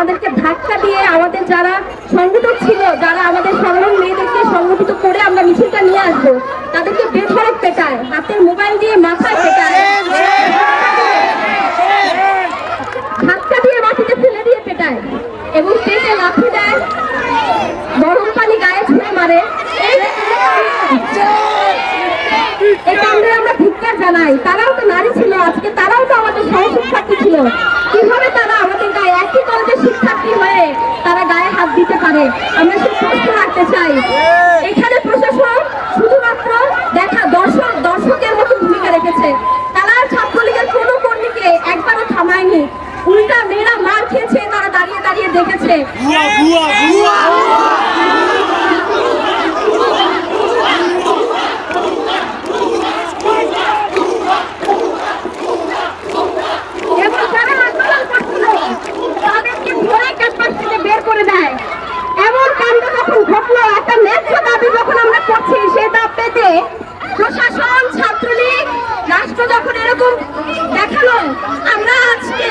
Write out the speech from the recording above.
আমাদেরকে ধাক্কা দিয়ে আমাদের যারা সংগঠক ছিল, যারা আমাদের সাধারণ মেয়েদেরকে সংগঠিত করে আমরা মিছিলটা নিয়ে আসব, তাদেরকে বেধড়ক পেটায়, হাতের মোবাইল দিয়ে মাথায় পেটায়। ধাক্কা দিয়ে মাটিতে ফেলে দিয়ে পেটায় এবং পেটে লাথি দেয়, গরম পানি গায়ে ছুঁড়ে মারে। এই কাণ্ডে আমরা ধিক্কার জানাই। তারাও তো নারী ছিল আজকে, তারাও তো আমাদের সহশিক্ষার্থী ছিল। দিতে পারে। আমরা সে সুস্থ রাখতে চাই। এখানে প্রশাসন শুধুমাত্র দেখা দর্শক দর্শকের মতো ভূমিকা রেখেছে। তারা ছাত্রলীগের কোন কর্মীকে একবারও থামায়নি। উল্টা মেয়েরা মার খেয়েছে তারা দাঁড়িয়ে দাঁড়িয়ে দেখেছে। করে দেয়। দাবি যখন আমরা করছি, সে দাব পেতে প্রশাসন, ছাত্রলীগ, রাষ্ট্র যখন এরকম দেখাল, আমরা আজকে